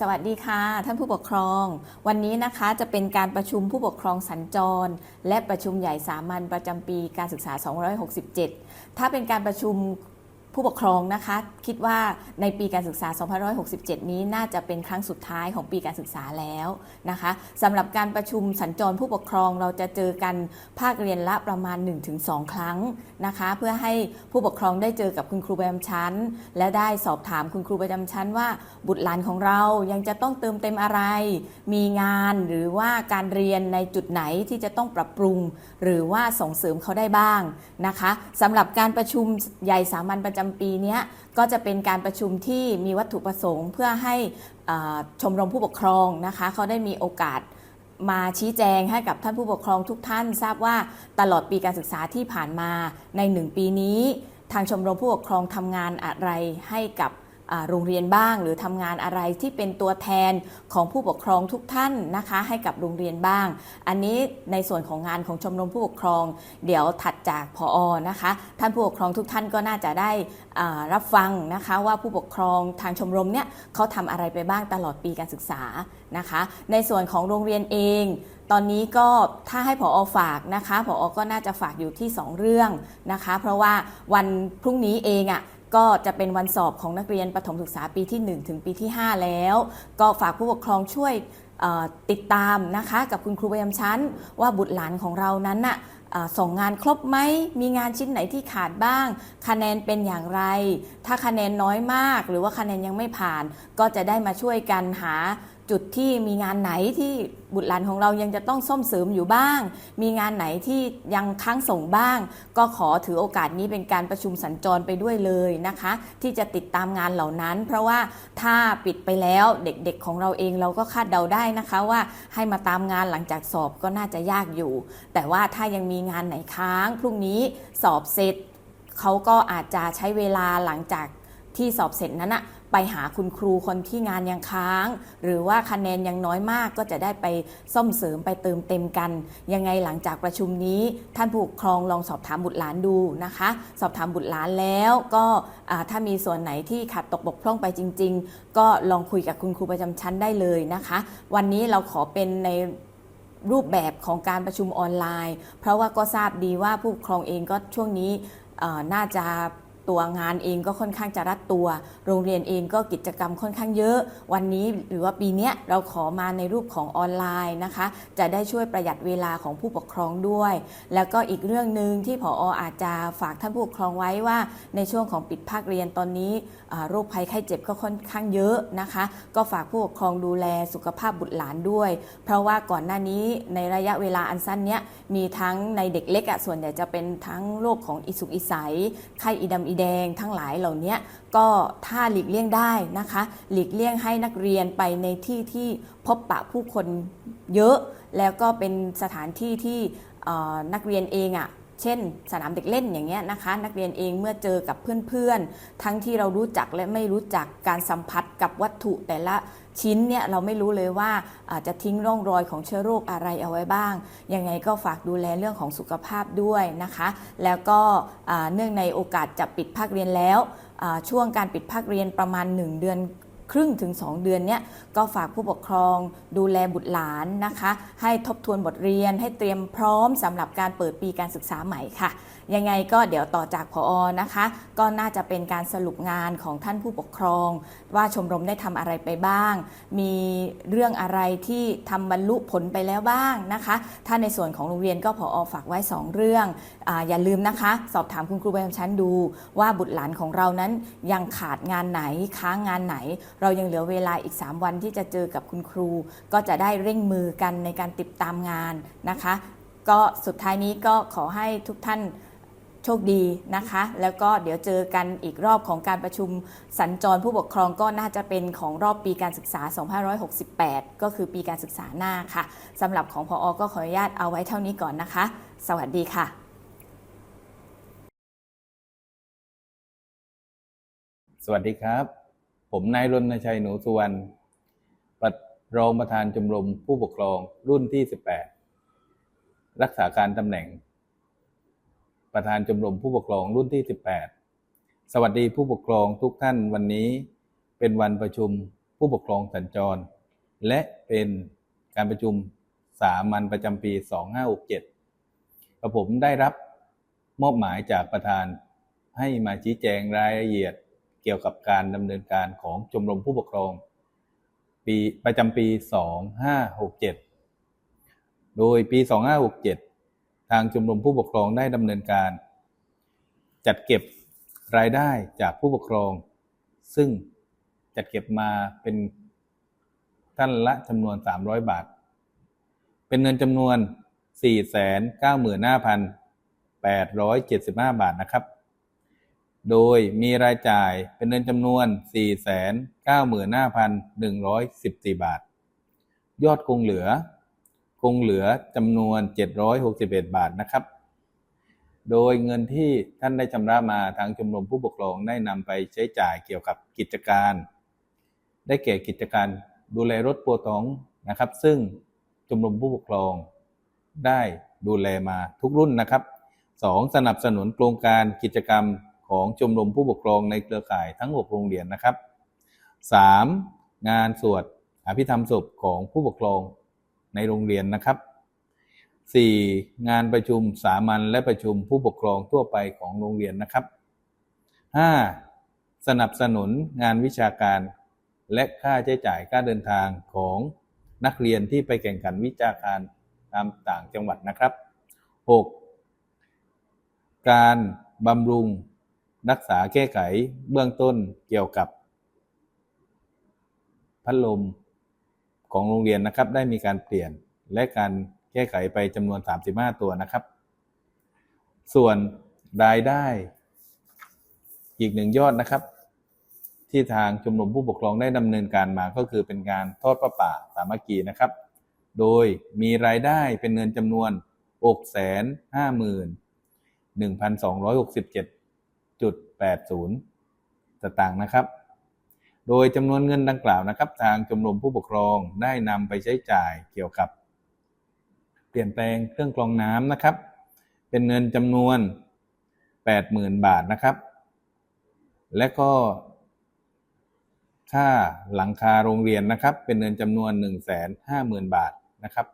สวัสดีค่ะ ท่านผู้ปกครอง วันนี้นะคะจะเป็นการประชุมผู้ปกครองสัญจร และประชุมใหญ่สามัญประจำปีการศึกษา 267 ถ้าเป็นการประชุม ผู้ปกครองนะคะ คิดว่าในปีการศึกษา 2567 นี้น่าจะเป็นครั้งสุดท้ายของปีการศึกษาแล้วนะคะสำหรับการประชุมสัญจรผู้ปกครองเราจะเจอกันภาคเรียนละประมาณ 1-2 ครั้งนะคะ เพื่อให้ผู้ปกครองได้เจอกับคุณครูประจำชั้น และได้สอบถามคุณครูประจำชั้นว่า บุตรหลานของเรายังจะต้องเติมเต็มอะไร มีงานหรือว่าการเรียนในจุดไหนที่จะต้องปรับปรุง หรือว่าส่งเสริมเขาได้บ้างนะคะสำหรับการประชุมใหญ่สามัญประจำปีนี้ก็จะเป็นการประชุมที่มีวัตถุประสงค์ เพื่อให้ชมรมผู้ปกครองนะคะเขาได้มีโอกาสมาชี้แจงให้กับท่านผู้ปกครองทุกท่าน ทราบว่าตลอดปีการศึกษาที่ผ่านมาในหนึ่งปีนี้ ทางชมรมผู้ปกครองทำงานอะไรให้กับ โรงเรียนบ้าง หรือทำงานอะไรที่เป็นตัวแทนของผู้ปกครองทุกท่านนะคะ ให้กับโรงเรียนบ้าง อันนี้ในส่วนของงานของชมรมผู้ปกครอง เดี๋ยวถัดจากพออนะคะ ท่านผู้ปกครองทุกท่านก็น่าจะได้รับฟังนะคะว่าผู้ปกครองทางชมรมเนี่ยเขาทำอะไรไปบ้างตลอดปีการศึกษานะคะ ในส่วนของโรงเรียนเองตอนนี้ก็ถ้าให้ผอฝากนะคะผอก็น่าจะฝากอยู่ที่ 2 เรื่องนะคะ เพราะว่าวันพรุ่งนี้เองอะ่ะ ก็จะเป็นวันสอบของนักเรียนประถมศึกษาปีที่ 1 ถึงปีที่ 5 แล้ว ก็ฝากผู้ปกครองช่วยติดตามนะคะกับคุณครูประจำชั้น ว่าบุตรหลานของเรานั้นน่ะส่งงานครบไหม มีงานชิ้นไหนที่ขาดบ้าง คะแนนเป็นอย่างไร ถ้าคะแนนน้อยมาก หรือว่าคะแนนยังไม่ผ่าน ก็จะได้มาช่วยกันหา จุดที่มีงานไหนที่บุตรหลานของเรายังจะต้องซ่อมเสริมอยู่บ้าง มีงานไหนที่ยังค้างส่งบ้าง ก็ขอถือโอกาสนี้เป็นการประชุมสัญจรไปด้วยเลยนะคะ ที่จะติดตามงานเหล่านั้น เพราะว่าถ้าปิดไปแล้วเด็กๆของเราเองเราก็คาดเดาได้นะคะว่าให้มาตามงานหลังจากสอบก็น่าจะยากอยู่ แต่ว่าถ้ายังมีงานไหนค้างพรุ่งนี้สอบเสร็จเขาก็อาจจะใช้เวลาหลังจากที่สอบเสร็จนั้นอะ ไปหาคุณครูคนที่งานยังค้าง หรือว่าคะแนนยังน้อยมากก็จะได้ไปซ่อมเสริมไปเติมเต็มกัน ยังไงหลังจากประชุมนี้ ท่านผู้ปกครองลองสอบถามบุตรหลานดูนะคะ สอบถามบุตรหลานแล้วก็ถ้ามีส่วนไหนที่ขาดตกบกพร่องไปจริง ๆ ก็ลองคุยกับคุณครูประจำชั้นได้เลยนะคะ วันนี้เราขอเป็นในรูปแบบของการประชุมออนไลน์ เพราะว่าก็ทราบดีว่าผู้ปกครองเองก็ช่วงนี้น่าจะ ตัวงานเองก็ค่อนข้างจะรัดตัว โรงเรียนเองก็กิจกรรมค่อนข้างเยอะ วันนี้หรือว่าปีเนี้ยเราขอมาในรูปของออนไลน์นะคะ จะได้ช่วยประหยัดเวลาของผู้ปกครองด้วย แล้วก็อีกเรื่องหนึ่งที่ผออาจจะฝากท่านผู้ปกครองไว้ว่า ในช่วงของปิดภาคเรียนตอนนี้โรคภัยไข้เจ็บก็ค่อนข้างเยอะนะคะ ก็ฝากผู้ปกครองดูแลสุขภาพบุตรหลานด้วย เพราะว่าก่อนหน้านี้ในระยะเวลาอันสั้นเนี้ยมีทั้งในเด็กเล็กอะส่วนใหญ่จะเป็นทั้งโรคของอิสุกอิสัยไข้อีดำอีแดงทั้งหลายเหล่านี้ก็ถ้าหลีกเลี่ยงได้นะคะ หลีกเลี่ยงให้นักเรียนไปในที่ที่พบปะผู้คนเยอะ แล้วก็เป็นสถานที่ที่นักเรียนเองอะ เช่น สนามเด็กเล่นอย่างเงี้ยนะคะ นักเรียนเองเมื่อเจอกับเพื่อนๆ ทั้งที่เรารู้จักและไม่รู้จักการสัมผัสกับวัตถุแต่ละชิ้นเนี่ยเราไม่รู้เลยว่าอาจจะทิ้งร่องรอยของเชื้อโรคอะไรเอาไว้บ้าง ยังไงก็ฝากดูแลเรื่องของสุขภาพด้วยนะคะ แล้วก็เนื่องในโอกาสจะปิดภาคเรียนแล้ว ช่วงการปิดภาคเรียนประมาณ 1 เดือน ครึ่งถึง 2 เดือนเนี้ยก็ฝากผู้ปกครองดูแลบุตรหลานนะคะ ให้ทบทวนบทเรียนให้เตรียมพร้อมสำหรับการเปิดปีการศึกษาใหม่ค่ะ ยังไงก็เดี๋ยวต่อจากพอนะคะ ก็น่าจะเป็นการสรุปงานของท่านผู้ปกครอง ว่าชมรมได้ทำอะไรไปบ้าง มีเรื่องอะไรที่ทำบรรลุผลไปแล้วบ้างนะคะ ถ้าในส่วนของโรงเรียนก็พอฝากไว้ 2 เรื่องออย่าลืมนะคะ สอบถามคุณครูประจำชั้นดูว่าบุตรหลานของเรานั้นยังขาดงานไหนค้างงานไหน เรายังเหลือเวลาอีก 3 วันที่จะเจอกับคุณครู ก็จะได้เร่งมือกันในการติดตามงานนะคะ ก็สุดท้ายนี้ก็ขอให้ทุกท่าน โชคดีนะคะ แล้วก็เดี๋ยวเจอกันอีกรอบของการประชุมสัญจรผู้ปกครองก็น่าจะเป็นของรอบปีการศึกษา 2568 ก็คือปีการศึกษาหน้าค่ะสำหรับของพออก็ขออนุญาตเอาไว้เท่านี้ก่อนนะคะ สวัสดีค่ะสวัสดีครับ ผมนายรณชัยหนูสุวรรณประรองประธานชมรมผู้ปกครองรุ่นที่ 18 รักษาการตำแหน่ง ประธานชมรมผู้ปกครองรุ่นที่ 18 สวัสดีผู้ปกครองทุกท่านวันนี้ เป็นวันประชุมผู้ปกครองสัญจร และเป็นการประชุมสามัญประจำปี 2567กระผมได้รับมอบหมายจากประธานให้มาชี้แจงรายละเอียดเกี่ยวกับการดำเนินการของชมรมผู้ปกครอง ปีประจำปี 2567 โดยปี 2567 ทางชมรมผู้ปกครองได้ดำเนินการ จัดเก็บรายได้จากผู้ปกครอง ซึ่งจัดเก็บมาเป็นท่านละจำนวน 300 บาท เป็นเงินจำนวน 495,875 บาทนะครับ โดยมีรายจ่ายเป็นเงินจำนวน 495,114 บาท ยอดคงเหลือ คงเหลือจำนวน 761 บาทนะครับ โดยเงินที่ท่านได้ชำระมาทางชมรมผู้ปกครองได้นำไปใช้จ่ายเกี่ยวกับกิจการ ได้แก่กิจการดูแลรถปัวท้องนะครับ ซึ่งชมรมผู้ปกครองได้ดูแลมาทุกรุ่นนะครับ 2. สนับสนุนโครงการกิจกรรมของชมรมผู้ปกครองในเครือข่ายทั้ง 6 โรงเรียนนะครับ 3. งานสวดอภิธรรมศพของผู้ปกครอง ในโรงเรียนนะครับ 4. งานประชุมสามัญและประชุมผู้ปกครองทั่วไปของโรงเรียนนะครับ 5. สนับสนุนงานวิชาการ และค่าใช้จ่ายค่าเดินทางของนักเรียนที่ไปแข่งขันวิชาการตามต่างจังหวัดนะครับ 6. การบำรุงรักษาแก้ไขเบื้องต้นเกี่ยวกับพัดลม ของโรงเรียนนะครับ ได้มีการเปลี่ยนและการแก้ไขไปจำนวน 35 ตัวนะครับ ส่วนรายได้อีกหนึ่งยอดนะครับ ที่ทางชมรมผู้ปกครองได้ดำเนินการมาก็คือเป็นการทอดประป่าสามัคคีนะครับ โดยมีรายได้เป็นเงินจำนวน 651,267.80 สตางค์นะครับ โดยจำนวนเงินดังกล่าวนะครับ ทางชมรมผู้ปกครองได้นำไปใช้จ่ายเกี่ยวกับ เปลี่ยนแปลงเครื่องกรองน้ำนะครับ เป็นเงินจำนวน 80,000 บาทนะครับ และก็ค่าหลังคาโรงเรียนนะครับ เป็นเงินจำนวน 150,000 บาทนะครับ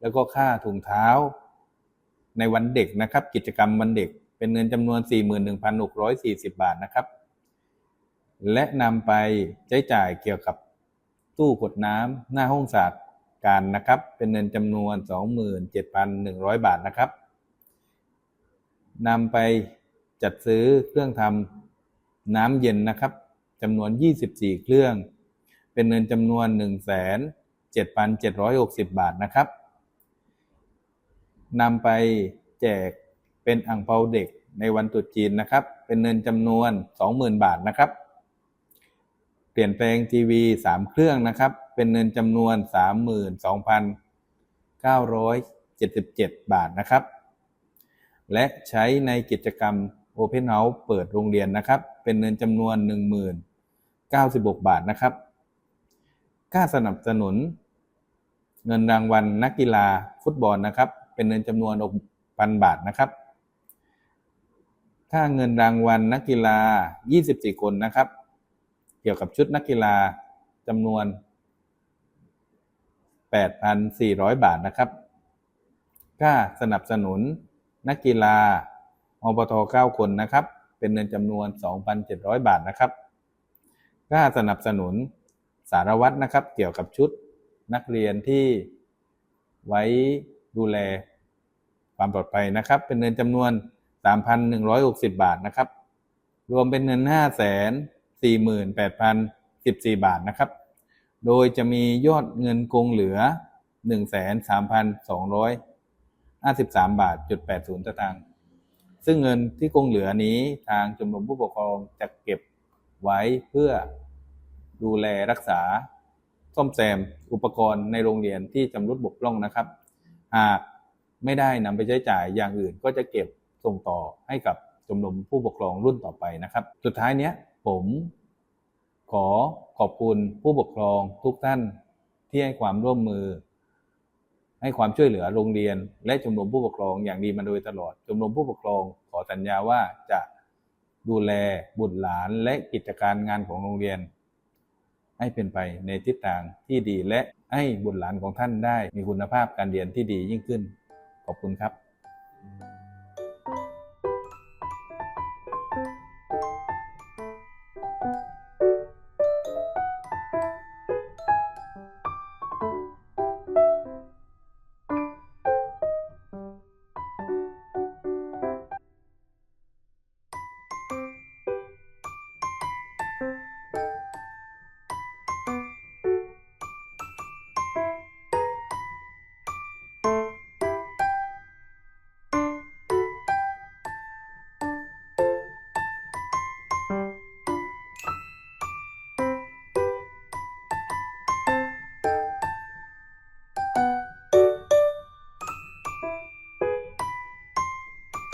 แล้วก็ค่าถุงเท้าในวันเด็กนะครับ กิจกรรมวันเด็ก เป็นเงินจำนวน 41,640 บาทนะครับ และนำไปใช้จ่ายเกี่ยวกับตู้กดน้ำหน้าห้องสาการนะครับ เป็นเงินจำนวน 27,100 บาทนะครับนำไปจัดซื้อเครื่องทำน้ำเย็นนะครับจำนวน 24 เครื่อง เป็นเงินจำนวน 1,7,760 บาทนะครับนำไปแจกเป็นอ่างเปาเด็กในวันตรุษจีนนะครับ เป็นเงินจำนวน 20,000 บาทนะครับ เปลี่ยนแปลงทีวี3เครื่องนะครับ เป็นเงินจำนวน32,977บาทนะครับ และใช้ในกิจกรรม Open House เปิดโรงเรียนนะครับ เป็นเงินจำนวน10,096บาทนะครับ ค่าสนับสนุน เงินรางวัลนักกีฬาฟุตบอลนะครับ เป็นเงินจำนวน6,000 บาทนะครับค่าเงินรางวัลนักกีฬา 24 คนนะครับ เกี่ยวกับชุดนักกีฬาจำนวน 8,400 บาทนะครับ ค่าสนับสนุนนักกีฬาอปท9คนนะครับ เป็นเงินจำนวน 2,700 บาทนะครับ ค่าสนับสนุนสารวัตรนะครับ เกี่ยวกับชุดนักเรียนที่ไว้ดูแลความปลอดภัยนะครับ เป็นเงินจำนวน 3,160 บาทนะครับ รวมเป็นเงิน 48,014 บาทนะครับ โดยจะมียอดเงินคงเหลือ13,253 บาทจุด80สตางค์ซึ่งเงินที่คงเหลือนี้ทางชมรมผู้ปกครองจะเก็บไว้เพื่อดูแลรักษาซ่อมแซมอุปกรณ์ในโรงเรียนที่ชำรุดบกพร่องนะครับ หากไม่ได้นำไปใช้จ่ายอย่างอื่นก็จะเก็บส่งต่อให้กับชมรมผู้ปกครองรุ่นต่อไปนะครับ สุดท้ายเนี้ย ผมขอขอบคุณผู้ปกครองทุกท่านที่ให้ความร่วมมือ ให้ความช่วยเหลือโรงเรียน และชมรมผู้ปกครองอย่างดีมาโดยตลอดชมรมผู้ปกครองขอสัญญาว่าจะดูแลบุตรหลานและกิจการงานของโรงเรียน ให้เป็นไปในทิศทางที่ดีและให้บุตรหลานของท่านได้มีคุณภาพการเรียนที่ดียิ่งขึ้น ขอบคุณครับ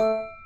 you